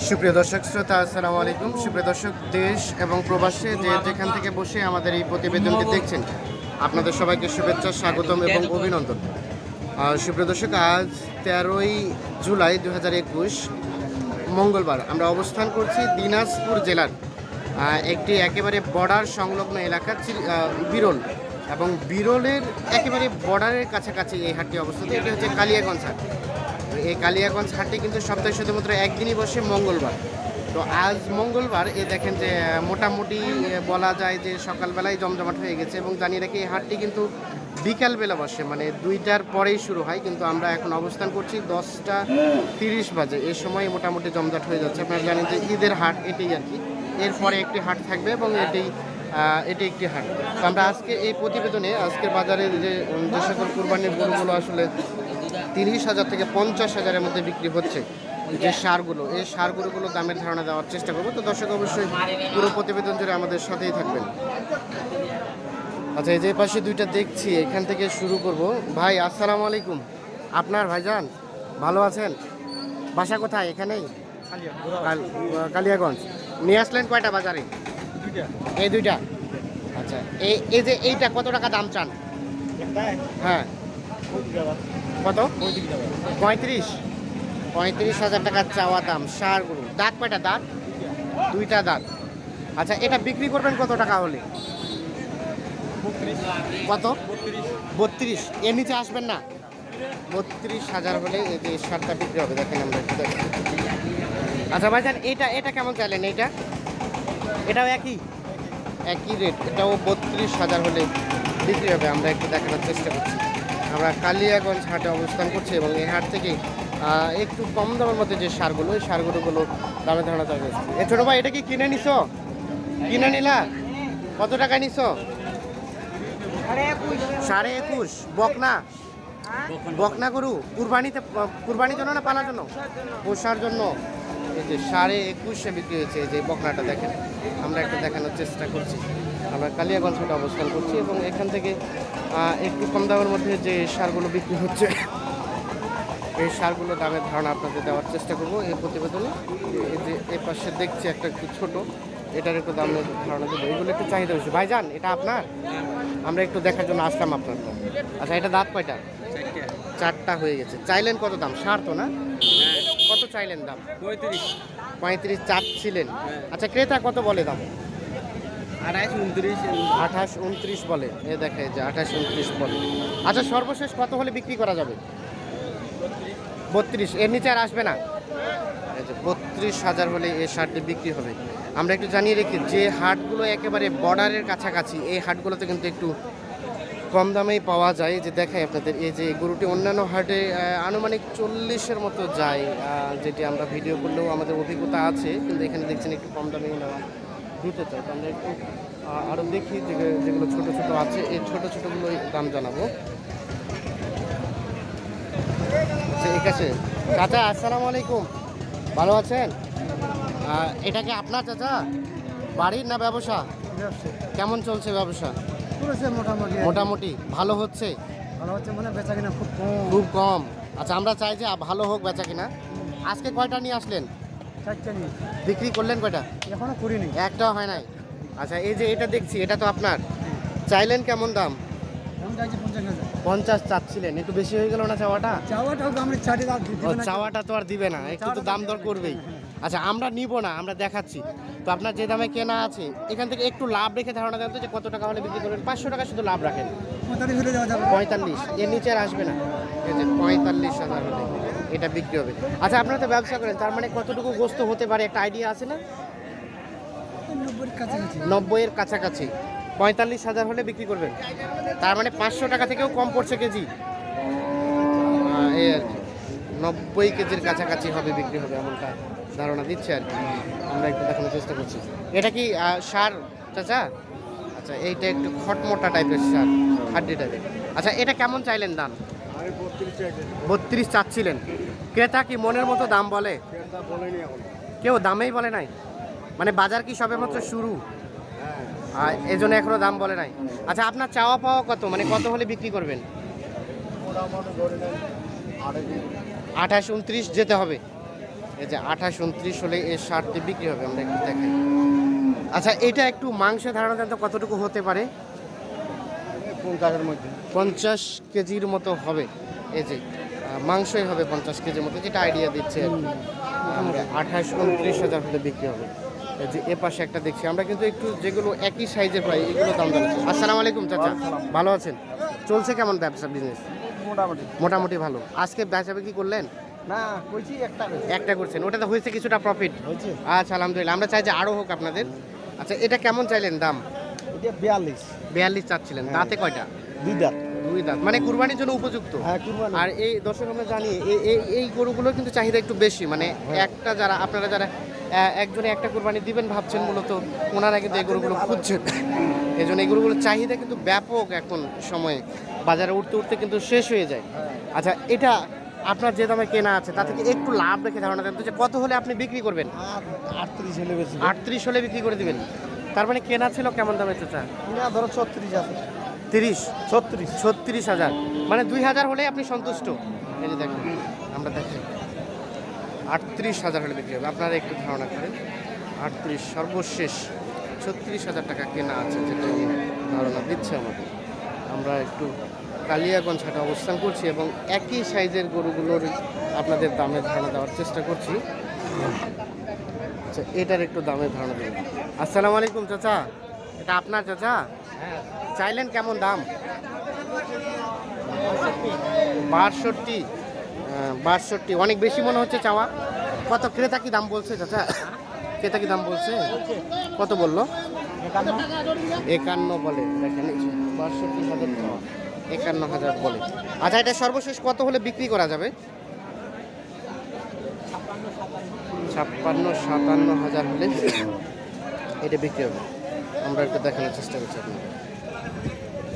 সুপ্রিয় দর্শক, শ্রোতা, আসসালামু আলাইকুম। সুপ্রিয় দর্শক, দেশ এবং প্রবাসে যে যেখান থেকে বসে আমাদের এই প্রতিবেদনটি দেখছেন, আপনাদের সবাইকে শুভেচ্ছা, স্বাগতম এবং অভিনন্দন। সুপ্রিয় দর্শক, আজ তেরোই জুলাই দু হাজার একুশ, মঙ্গলবার আমরা অবস্থান করছি দিনাজপুর জেলার একটি একেবারে বর্ডার সংলগ্ন এলাকা বিরল এবং বিরলের একেবারে বর্ডারের কাছাকাছি এই হাটটি অবস্থিত। এটি হচ্ছে কালিয়াগঞ্জ হাট। এই কালিয়াগঞ্জ হাটটি কিন্তু সপ্তাহে শুধুমাত্র একদিনই বসে মঙ্গলবার। তো আজ মঙ্গলবার এ দেখেন যে, মোটামুটি বলা যায় যে সকালবেলায় জমজমাট হয়ে গেছে এবং জানিয়ে রাখি এই হাটটি কিন্তু বিকালবেলা বসে মানে দুইটার পরেই শুরু হয়। কিন্তু আমরা এখন অবস্থান করছি দশটা তিরিশ বাজে। এই সময় মোটামুটি জমজট হয়ে যাচ্ছে। আপনারা জানেন যে ঈদের হাট এটাই আর কি। এরপরে একটি হাট থাকবে এবং এটি এটি একটি হাট। তো আমরা আজকে এই প্রতিবেদনে, আজকের বাজারে যে যে সকল কুরবানির গরুগুলো আসলে তিরিশ হাজার থেকে পঞ্চাশ হাজারের মধ্যে বিক্রি হচ্ছে যে সারগুলো। এই সারগুলোগুলো দামের ধারণা দেওয়ার চেষ্টা করব। তো দর্শক অবশ্যই পুরো প্রতিবেদন জুড়ে আমাদের সাথেই থাকবেন। আচ্ছা এই যে পাশে দুইটা দেখছি এখান থেকে শুরু করব। ভাই আসসালামু আলাইকুম। আপনার ভাইজান ভালো আছেন? বাসা কোথায়? এখানেই? কালিয়াগঞ্জ। নিয়ে আসলেন কয়টা বাজারে? এই দুইটা? আচ্ছা এই এই যে এইটা কত টাকা দাম চান? হ্যাঁ। কত? পঁয়ত্রিশ। পঁয়ত্রিশ হাজার টাকার চাওয়া দাম, সার গরু। দাঁত কয়টা দাঁত? দুইটা দাঁত। আচ্ছা এটা বিক্রি করবেন কত টাকা হলে? কত? বত্রিশ। এর নিচে আসবেন না? বত্রিশ হাজার হলে যে সারটা বিক্রি হবে, দেখেন আমরা আচ্ছা ভাইজান, এটা এটা কেমন চাইলেন এইটা? এটাও একই? একই রেট, এটাও বত্রিশ হাজার হলে বিক্রি হবে, আমরা একটু দেখানোর চেষ্টা করছি। আমরা কালিয়াগঞ্জ হাটে অবস্থান করছি এবং এই হাট থেকে একটু কম দামের মধ্যে যে সারগুলো, ওই সারগুলোগুলো দামে ধারণা চাইবে এ ছোটো ভাই, এটা কি কিনে নিছো? কিনে নিলা? কত টাকা নিছো? সাড়ে একুশ। বকনা? বকনা গরু? কুরবানিতে, কুরবানির জন্য না পালার জন্য? পোষার জন্য। এই যে সাড়ে একুশে বিক্রি হয়েছে এই যে বকনাটা দেখেন আমরা একটু দেখানোর চেষ্টা করছি। আমরা কালিয়াগঞ্জ হাটে অবস্থান করছি এবং এখান থেকে একটু কম দামের মধ্যে যে সারগুলো বিক্রি হচ্ছে এই সারগুলো দামের ধারণা আপনাদের দেওয়ার চেষ্টা করব। এই প্রতিবেদনে এই যে এই পাশে দেখছি একটা একটু ছোটো এটার একটু দামের ধারণা দেবো। এগুলো একটু চাহিদা বেশি। ভাইজান এটা আপনার? আমরা একটু দেখার জন্য আসলাম আপনার আচ্ছা এটা দাঁত কয়টা? চারটা হয়ে গেছে। চাইলেন কত দাম? সার তো না? কত চাইলেন দাম? পঁয়ত্রিশ। পঁয়ত্রিশ চার ছিলেন আচ্ছা ক্রেতা কত বলে দাম? আড়াইশ উনত্রিশ আঠাশ উনত্রিশ বলে। এ দেখে যে আঠাশ উনত্রিশ বলে। আচ্ছা সর্বশেষ কত হলে বিক্রি করা যাবে? বত্রিশ। এর নিচে আর আসবে না? বত্রিশ হাজার হলে এই শার্টটি বিক্রি হবে। আমরা একটু জানিয়ে রেখি যে হাটগুলো একেবারে বর্ডারের কাছাকাছি এই হাটগুলোতে কিন্তু একটু কম দামেই পাওয়া যায়। যে দেখাই আপনাদের এই যে গরুটি অন্যান্য হাটে আনুমানিক চল্লিশের মতো যায় যেটি আমরা ভিডিও করলেও আমাদের অভিজ্ঞতা আছে কিন্তু এখানে দেখছেন একটু কম দামেই ওনারা দিতে চাই আমরা একটু আরও দেখি যে- যেগুলো ছোট ছোট আছে এই ছোট ছোটগুলোই দাম জানাব। আচ্ছা ঠিক আছে চাচা আসসালামু আলাইকুম। ভালো আছেন? এটা কি আপনার চাচা? বাড়ির না ব্যবসা। কেমন চলছে ব্যবসা? করেছে মোটামুটি? মোটামুটি। ভালো হচ্ছে? ভালো হচ্ছে মানে বেচা কিনা খুব কম। খুব কম। আচ্ছা আমরা চাই যে ভালো হোক বেচা কিনা। আজকে কয়টা নিয়ে আসলেন? চারটে নিয়ে। বিক্রি করলেন কয়টা? এখনও করিনি একটাও হয় নাই। আচ্ছা এই যে এটা দেখছি এটা তো আপনার। চাইলেন কেমন দাম? পঞ্চাশ চাচ্ছিলেন। একটু বেশি হয়ে গেল না চাওয়াটা? চাওয়াটা দাম চাওয়াটা তো আর দিবে না। একটু তো দাম দর করবেই। আচ্ছা আমরা নিব না আমরা দেখাচ্ছি। তো আপনার যে দামে কেনা আছে এখান থেকে একটু লাভ রেখে ধারণা দেন তো যে কত টাকা হলে বিক্রি করবেন। পাঁচশো টাকা শুধু লাভ রাখেন। পঁয়তাল্লিশ এর নিচে আর আসবে না। পঁয়তাল্লিশ হাজার হলে এটা বিক্রি হবে। আচ্ছা আপনারা তো ব্যবসা করেন তার মানে কতটুকু গোস্ত হতে পারে একটা আইডিয়া আছে না? নব্বইয়ের কাছাকাছি। পঁয়তাল্লিশ হাজার হলে বিক্রি করবেন? তার মানে পাঁচশো টাকা থেকেও কম পড়ছে কেজি। এই আর কি। নব্বই কেজির কাছাকাছি হবে, বিক্রি হবে এমনটা ধারণা দিচ্ছে আর কি। আমরা একটু দেখানোর চেষ্টা করছি। এটা কি সার, চাচা? আচ্ছা এইটা একটু খটমোটা টাইপের সার, হাড্ডি টাইপের আচ্ছা এটা কেমন চাইলেন দাম? বত্রিশ চাচ্ছিলেন। ক্রেতা কি মনের মতো দাম বলে? কেউ দামেই বলে নাই? মানে বাজার কি সবে মাত্র শুরু? আর এই জন্য এখনও দাম বলে নাই। আচ্ছা আপনার চাওয়া পাওয়া কত? মানে কত হলে বিক্রি করবেন? আঠাশ উনত্রিশ যেতে হবে। এই যে আঠাশ উনত্রিশ হলে এই সারটি বিক্রি হবে আমরা একটু দেখাই। আচ্ছা এটা একটু মাংস ধারণা দেন তো কতটুকু হতে পারে? পঞ্চাশের মধ্যে। পঞ্চাশ কেজির মতো হবে। এই যে মাংসই হবে পঞ্চাশ কেজির মতো যেটা আইডিয়া দিচ্ছে আঠাশ উনত্রিশ হাজার হলে বিক্রি হবে। এই যে এ পাশে একটা দেখছি আমরা কিন্তু একটু যেগুলো একই সাইজের পাই এগুলো দাম জানাচ্ছি। আসসালামু আলাইকুম চাচা। ভালো আছেন? চলছে কেমন ব্যবসা বিজনেস মোটামুটি। মোটামুটি ভালো। আজকে বেচা বিক্রি করলেন? না কইছি একটা একটা করছেন। ওটাতে হয়েছে কিছুটা প্রফিট হয়েছে। আচ্ছা আলহামদুলিল্লাহ। আমরা চাই যে আরও হোক আপনাদের। আচ্ছা এটা কেমন চাইলেন দাম? এটা বিয়াল্লিশ। বিয়াল্লিশ চাচ্ছিলেন। দাঁতে কয়টা? দুই দাঁত। দুই দাঁত। মানে কুরবানির জন্য উপযুক্ত? হ্যাঁ আর এই দর্শক আমরা জানি এই- এই এই গরুগুলো কিন্তু চাহিদা একটু বেশি। মানে একটা যারা আপনারা যারা একজনে একটা কোরবানি দিবেন ভাবছেন মূলত ওনারা কিন্তু এই গরুগুলো খুঁজছেন। এই জন্য এই গরুগুলোর চাহিদা কিন্তু ব্যাপক এখন সময়ে। বাজারে উঠতে উঠতে কিন্তু শেষ হয়ে যায়। আচ্ছা এটা আপনার যে দামে কেনা আছে তা থেকে একটু লাভ রেখে ধারণা দেন? তো যে কত হলে আপনি বিক্রি করবেন? আটত্রিশ হলে আটত্রিশ হলে বিক্রি করে দিবেন। তার মানে কেনা ছিল কেমন দামে চাচা? না ধরো ছত্রিশ আছে। তিরিশ? ছত্রিশ। ছত্রিশ হাজার। মানে দুই হাজার হলে আপনি সন্তুষ্ট। এই যে দেখুন আমরা দেখি। আটত্রিশ হাজার হলে বিক্রি হবে। আপনারা একটু ধারণা করেন। আটত্রিশ সর্বশেষ ছত্রিশ হাজার টাকা কেনা আছে যেটা ধারণা দিচ্ছে আমাদের। আমরা একটু কালিয়াগঞ্জ হাটে অবস্থান করছি এবং একই সাইজের গরুগুলোর আপনাদের দামের ধারণা দেওয়ার চেষ্টা করছি। আচ্ছা এটার একটু দামের ধারণা দেবেন আসসালামু আলাইকুম চাচা। এটা আপনার চাচা? চাইলেন কেমন দাম? বাষট্টি। বাষট্টি। অনেক বেশি মনে হচ্ছে চাওয়া। কত ক্রেতা কি দাম বলছে, চাচা? ক্রেতা কি দাম বলছে? কত বলল? একান্ন বলে। দেখেন বাষট্টি হাজার চাওয়া। একান্ন হাজার বলে। আচ্ছা এটা সর্বশেষ কত হলে বিক্রি করা যাবে? ছাপ্পান্ন, সাতান্ন হাজার হলে এটা বিক্রি হবে। আমরা একটু দেখানোর চেষ্টা করছি আপনাদের।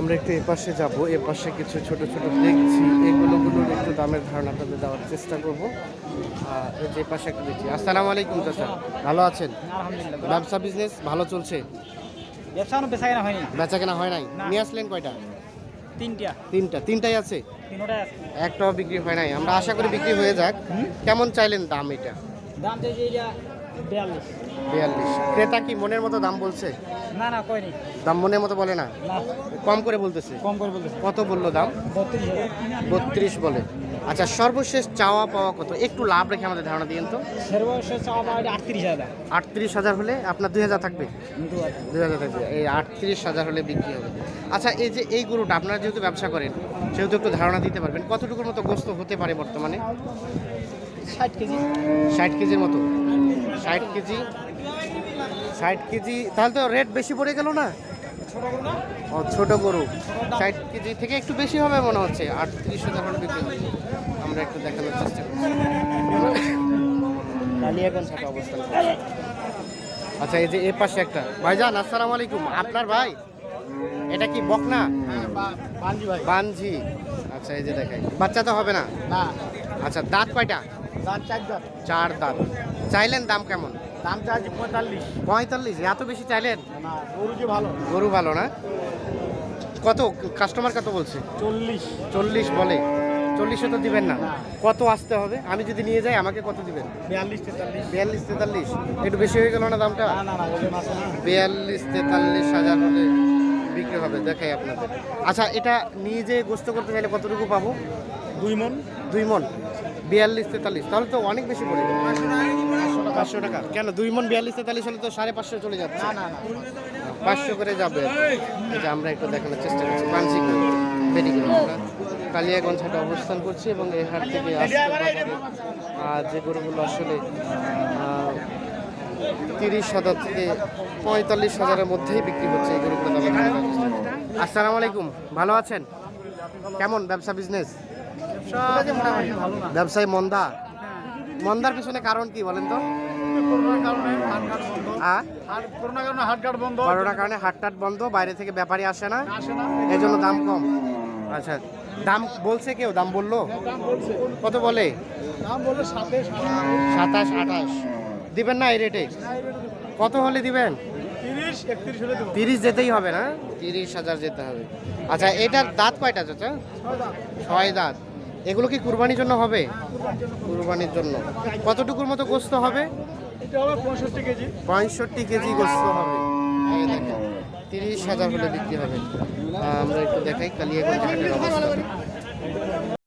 আমরা একটু এপাশে যাব এপাশে কিছু ছোট ছোট দেখছি। এগুলোগুলোর একটু দামের ধারণা আপনাদের দেওয়ার চেষ্টা করব। যে এপাশে একটা দেখছি। আসসালামু আলাইকুম চাচা। ভালো আছেন? আলহামদুলিল্লাহ। ব্যবসা বিজনেস ভালো চলছে? ব্যবসা বেচা কেনা হয়নি। বেচা কেনা হয় নাই। নিয়ে আসলেন কয়টা? তিনটা। তিনটা। তিনটাই আছে? তিনটাই আছে। একটাও বিক্রি হয় নাই। আমরা আশা করি বিক্রি হয়ে যাক। কেমন চাইলেন দাম এটা? দাম চাইছে এটা বিয়াল্লিশ। বিয়াল্লিশ। ক্রেতা কি মনের মতো দাম বলছে? না না কয়নি দাম মনের মতো বলে না? কম করে বলতেছে। কম করে বলতেছে। কত বলল দাম? বত্রিশ বলে। আচ্ছা সর্বশেষ চাওয়া পাওয়া কত? একটু লাভ রেখে আমাদের ধারণা দিন তো। সর্বশেষ চাওয়া পাওয়া আটত্রিশ হাজার। আটত্রিশ হাজার হলে আপনার দুই হাজার থাকবে? দু হাজার। দুই হাজার থাকবে। এই আটত্রিশ হাজার হলে বিক্রি হবে। আচ্ছা এই যে এই গরুটা আপনারা যেহেতু ব্যবসা করেন সেহেতু একটু ধারণা দিতে পারবেন কতটুকুর মতো গোস্ত হতে পারে বর্তমানে? ষাট কেজি। ষাট কেজির মতো। ষাট কেজি। ষাট কেজি তাহলে তো রেট বেশি পড়ে গেল না? ও ছোট গরু। ষাট কেজি থেকে একটু বেশি হবে মনে হচ্ছে। আটত্রিশ হাজার হলে বিক্রি হবে আমরা একটু দেখানোর চেষ্টা করছি। কালিয়াগঞ্জ হাটে অবস্থান আচ্ছা এই যে এ পাশে একটা। ভাই ভাইজান আসসালামু আলাইকুম। আপনার ভাই? এটা কি বকনা? ভাই। বানঝি আচ্ছা এই যে দেখাই। বাচ্চা তো হবে না। আচ্ছা দাঁত কয়টা? চার দাঁত। চাইলেন দাম কেমন? দাম চার্জ পঁয়তাল্লিশ। পঁয়তাল্লিশ। এত বেশি চাইলেন? না গরু যে ভালো। গরু ভালো না? কত? কাস্টমার কত বলছে? চল্লিশ। চল্লিশ বলে। চল্লিশে তো দিবেন না। কত আসতে হবে? আমি যদি নিয়ে যাই আমাকে কত দিবেন? বিয়াল্লিশ তেতাল্লিশ। বিয়াল্লিশ তেতাল্লিশ। একটু বেশি হয়ে গেল না দামটা? বিয়াল্লিশ তেতাল্লিশ হাজার হলে বিক্রি হবে। দেখাই আপনাদের। আচ্ছা এটা নিয়ে যে গোস্ত করতে চাইলে কতটুকু পাবো? দুই মন। দুই মন। বিয়াল্লিশ তেতাল্লিশ তাহলে তো অনেক বেশি পড়ে যাবে পাঁচশো টাকা কেন দুই মন বিয়াল্লিশ তেতাল্লিশ হলে তো সাড়ে পাঁচশো চলে যাচ্ছে। না না পাঁচশো করে যাবে। আমরা একটু দেখানোর চেষ্টা করছি মানসিক আমরা কালিয়াগঞ্জ হাটে অবস্থান করছি এবং এই হাট থেকে আহ, যে গরুগুলো আসলে তিরিশ হাজার থেকে পঁয়তাল্লিশ হাজারের মধ্যেই বিক্রি হচ্ছে এই গরুগুলো আসসালামু আলাইকুম ভালো আছেন? কেমন ব্যবসা বিজনেস ব্যবসায় মন্দা? মন্দার পিছনে কারণ কি বলেন তো? করোনার কারণে হাটঘাট বন্ধ। হাটঘাট বন্ধ। বাইরে থেকে ব্যাপারী আসে না। এই জন্য দাম কম। আচ্ছা দাম বলছে কেউ? দাম বলল? বলছে। কত বলে? সাতাশ আঠাশ। দিবেন না এই রেটে? কত হলে দিবেন? তিরিশ যেতেই হবে না? তিরিশ হাজার যেতে হবে। আচ্ছা এটার দাঁত কয়টা চাচা? ছয় দাঁত। এগুলো কি কুরবানির জন্য হবে? কুরবানির জন্য। কতটুকুর মতো গোস্ত হবে? পঁয়ষট্টি কেজি। গোস্ত হবে। তিরিশ হাজার হলে বিক্রি হবে। আমরা একটু দেখাই কালিয়াগঞ্জ হাটের অবস্থা।